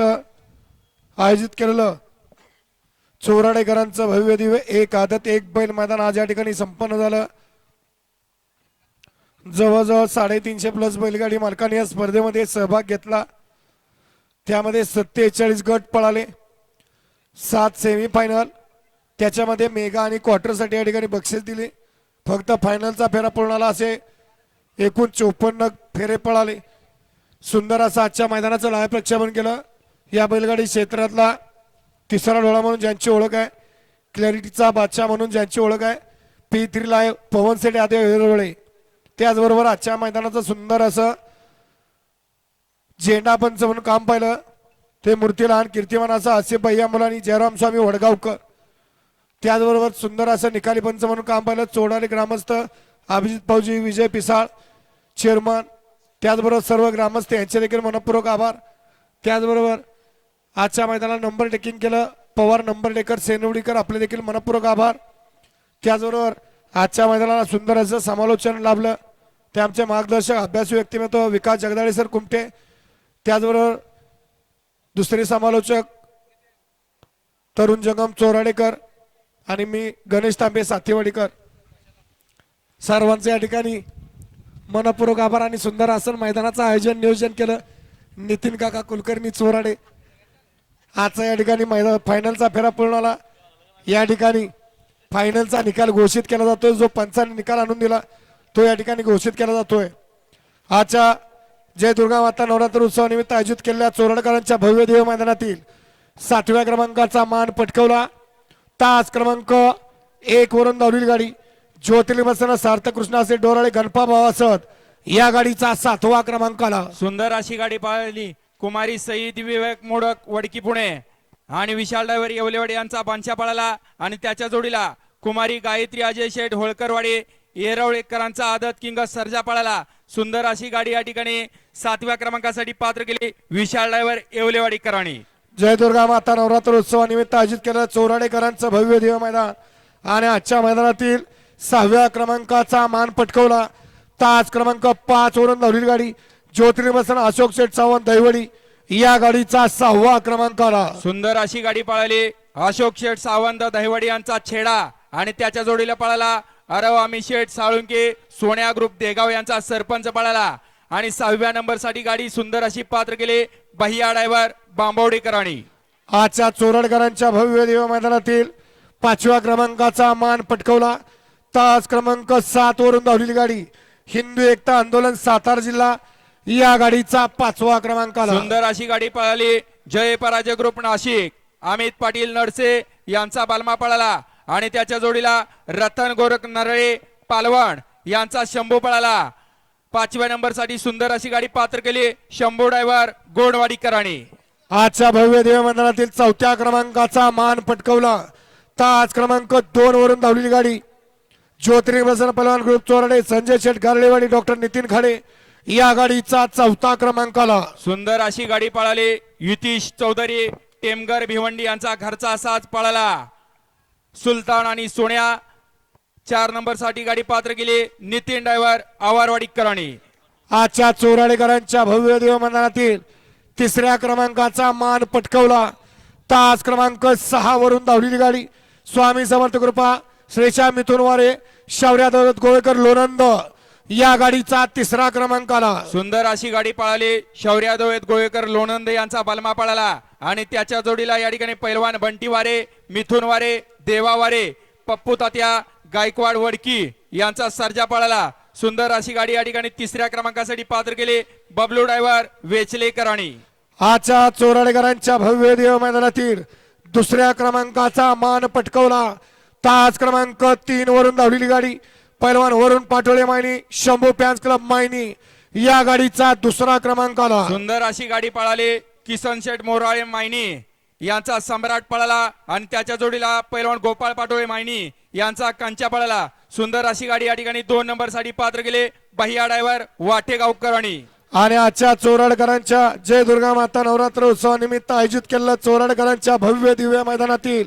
निमित्त आयोजित केलेलं? चोराडेकरांचं भव्य दिव्य एक आदत एक बैल मैदान आज या ठिकाणी संपन्न झालं. जवळजवळ साडेतीनशे प्लस बैलगाडी मालकांनी या स्पर्धेमध्ये सहभाग घेतला. त्यामध्ये सत्तेचाळीस गट पळाले. सात सेमी फायनल त्याच्यामध्ये मेगा आणि क्वार्टरसाठी या ठिकाणी बक्षीस दिले. फक्त फायनलचा फेरा पळून असे. एकूण चोपन्न फेरे पळाले. सुंदर असं आजच्या मैदानाचं लाय प्रक्षेपण केलं. या बैलगाडी क्षेत्रातला तिसरा डोळा म्हणून ज्यांची ओळख आहे क्लॅरिटीचा बादशाह म्हणून ज्यांची ओळख आहे P three live Pawan Seth आदे हिरवळे त्याचबरोबर आजच्या मैदानाचं सुंदर असं झेंडा पंच म्हणून काम पाहिलं. ते मूर्ती लहान कीर्तिमान असं आसिफ भैया मुलांनी जयराम स्वामी वडगावकर. त्याचबरोबर सुंदर असं निकाली पंच म्हणून काम पाहिलं. चोडाले ग्रामस्थ अभिजित भाऊजी विजय पिसाळ चेअरमन. त्याचबरोबर सर्व ग्रामस्थ यांचे देखील मनपूर्वक आभार. त्याचबरोबर आजच्या मैदानाला नंबर टेकिंग केलं. पवार नंबर टेकर सेनवडीकर आपले देखील मनपूर्वक आभार. त्याचबरोबर आजच्या मैदानाला सुंदर असं समालोचन लाभलं. ते आमचे मार्गदर्शक अभ्यासू व्यक्तिमत्व विकास जगदाळे सर कुमटे. त्याचबरोबर दुसरे समालोचक तरुण जंगम चोराडेकर आणि मी गणेश तांबे साथीवाडीकर. सर्वांचे या ठिकाणी मनपूर्वक आभार आणि सुंदर आसन मैदानाचं आयोजन नियोजन केलं. नितीन काका कुलकर्णी चोराडे. आजचा या ठिकाणी मैदान फायनलचा फेरा पूर्ण आला या ठिकाणी फायनलचा निकाल घोषित केला जातोय. जो पंचाने निकाल आणून दिला तो या ठिकाणी घोषित केला जातोय. आजच्या जय दुर्गा माता नवरात्र उत्सवानिमित्त आयोजित केलेल्या चोरडकरांच्या भव्य देव मैदानातील सातव्या क्रमांकाचा मान पटकवला. तास क्रमांक एक वरून धावलेली गाडी. ज्योतिर्लिंग सार्थक कृष्ण डोराळे गणपा भावासह या गाडीचा सातवा क्रमांक आला. सुंदर अशी गाडी पाळली. कुमारी सईद विवेक मोडक वडकी पुणे. आणि विशाल डायव्हर येवलेवाडी यांचा बांशा पळाला आणि त्याच्या जोडीला कुमारी गायत्री अजय शेठ होळकरवाडी येरवळेकरांचा आदत किंग सर्जा पळाला. सुंदर अशी गाडी या ठिकाणी सातव्या क्रमांकासाठी पात्र केली. विशाल ड्रायव्हर येवलेवाडीकरांनी जय दुर्गा माता नवरात्र उत्सवानिमित्त आयोजित केलेलं चोराडेकरांचं भव्य देव मैदान. आणि आजच्या मैदानातील सहाव्या क्रमांकाचा मान पटकवला. तास क्रमांक पाच वरून धावलेली गाडी. ज्योतिर्मसन अशोक शेठ सावंत दैवडी या गाडीचा सहावा क्रमांक आला. सुंदर अशी गाडी पळाली. अशोक शेठ सावंत दहिवडी यांचा छेडा आणि त्याच्या जोडीला पळाला. अरव आम्ही शेठ साळुंके सोन्या ग्रुप देगाव यांचा सरपंच पळाला. आणि सहाव्या नंबरसाठी गाडी सुंदर अशी पात्र केली. बहिया ड्रायव्हर बांबवडेकरांनी. आजच्या चोरडकरांच्या भव्य देव मैदानातील पाचव्या क्रमांकाचा मान पटकवला. तास क्रमांक सात वरून धावलेली गाडी. हिंदू एकता आंदोलन सातारा जिल्हा. या गाडीचा पाचवा क्रमांक आला. सुंदर अशी गाडी पळाली. जय पराजय ग्रुप नाशिक. अमित पाटील नडसे यांचा बालमा पळाला. आणि त्याच्या जोडीला रतन गोरख नरळे पालवण यांचा शंभू पळाला. पाचव्या नंबरसाठी सुंदर अशी गाडी पात्र केली. शंभू ड्रायव्हर गोडवाडीकरांनी आजच्या भव्य देव मैदानातील चौथ्या क्रमांकाचा मान पटकवला. तास क्रमांक दोन वरून धावलेली गाडी. ज्योतिर्लिंग प्रसन्न पलवान ग्रुप चोरडे संजय शेठ गारडेवाडी डॉक्टर नितीन खाडे या गाडीचा चौथा क्रमांक आला. सुंदर अशी गाडी पळाली. युतीश चौधरी टेमगर भिवंडी यांचा घरचा साज पळाला. सुलतान आणि सोन्या चार नंबरसाठी गाडी पात्र केली. नितीन ड्रायव्हर आवारवाडीकरांनी आजच्या चोराडेकरांच्या भव्य देव मैदानातील तिसऱ्या क्रमांकाचा मान पटकवला. तास क्रमांक सहा वरून धावलेली गाडी. स्वामी समर्थ कृपा श्रेषा मिथुन वारे शौर्या दौलत गोवेकर लोणंद. या गाडीचा तिसरा क्रमांक आला. सुंदर अशी गाडी पळाली. शौर्या दोवेत गोवेकर लोणंद यांचा बलमा पळाला. आणि त्याच्या जोडीला या ठिकाणी पैलवान बंटी वारे मिथुन वारे देवा वारे पप्पू तात्या गायकवाड वडकी यांचा सर्जा पळाला. सुंदर अशी गाडी या ठिकाणी तिसऱ्या क्रमांकासाठी पात्र केली. बबलू ड्रायव्हर वेचलेकरांनी आजच्या चोराडेकरांच्या भव्य देव मैदानातील दुसऱ्या क्रमांकाचा मान पटकवला. तास क्रमांक तीन वरून धावलेली गाडी. पैलवान वरून पाटोळे मायनी शंभू फॅन्स क्लब मायनी या गाडीचा दुसरा क्रमांक आला. सुंदर अशी गाडी पळाली किसन शेठ मोराळे मायनी यांचा सम्राट पळाला आणि त्याच्या जोडीला पैलवान गोपाळ पाटोळे मायनी यांचा कंचा पळाला. सुंदर अशी गाडी या ठिकाणी दोन नंबरसाठी पात्र केले बहिया ड्रायव्हर वाटेगावकरांनी आणि आजच्या चोराडकरांच्या जय दुर्गा माता नवरात्र उत्सवानिमित्त आयोजित केलेल्या चोराडकरांच्या भव्य दिव्य मैदानातील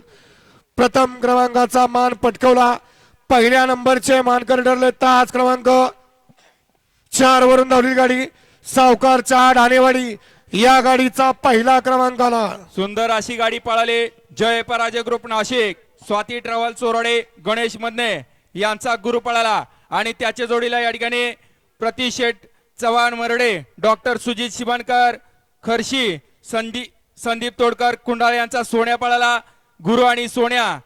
प्रथम क्रमांकाचा मान पटकवला. पहिल्या नंबरचे मानकर ठरले तास क्रमांक चार वरून धावली गाडी सावकार चार ढाणेवाडी या गाडीचा पहिला क्रमांक आला. सुंदर अशी गाडी पळाली. जय पराजय ग्रुप नाशिक. स्वाती ट्रॅव्हल चोरडे गणेश मधने यांचा गुरु पळाला. आणि त्याच्या जोडीला या ठिकाणी प्रतिशेठ चव्हाण मरडे डॉक्टर सुजित शिबणकर खर्शी संदीप संदीप तोडकर कुंडाळे यांचा सोन्या पळाला. गुरु आणि सोन्या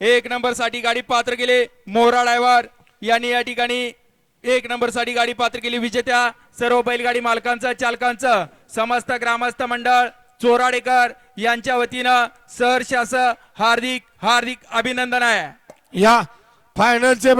एक नंबरसाठी गाडी पात्र केले मोहरा ड्रायव्हर. यांनी या ठिकाणी एक नंबरसाठी गाडी पात्र केली विजेत्या सर्व बैलगाडी मालकांचं चालकांचं. समस्त ग्रामस्थ मंडळ चोराडेकर यांच्या वतीनं सहर्ष असं हार्दिक हार्दिक अभिनंदन आहे. या फायनलचे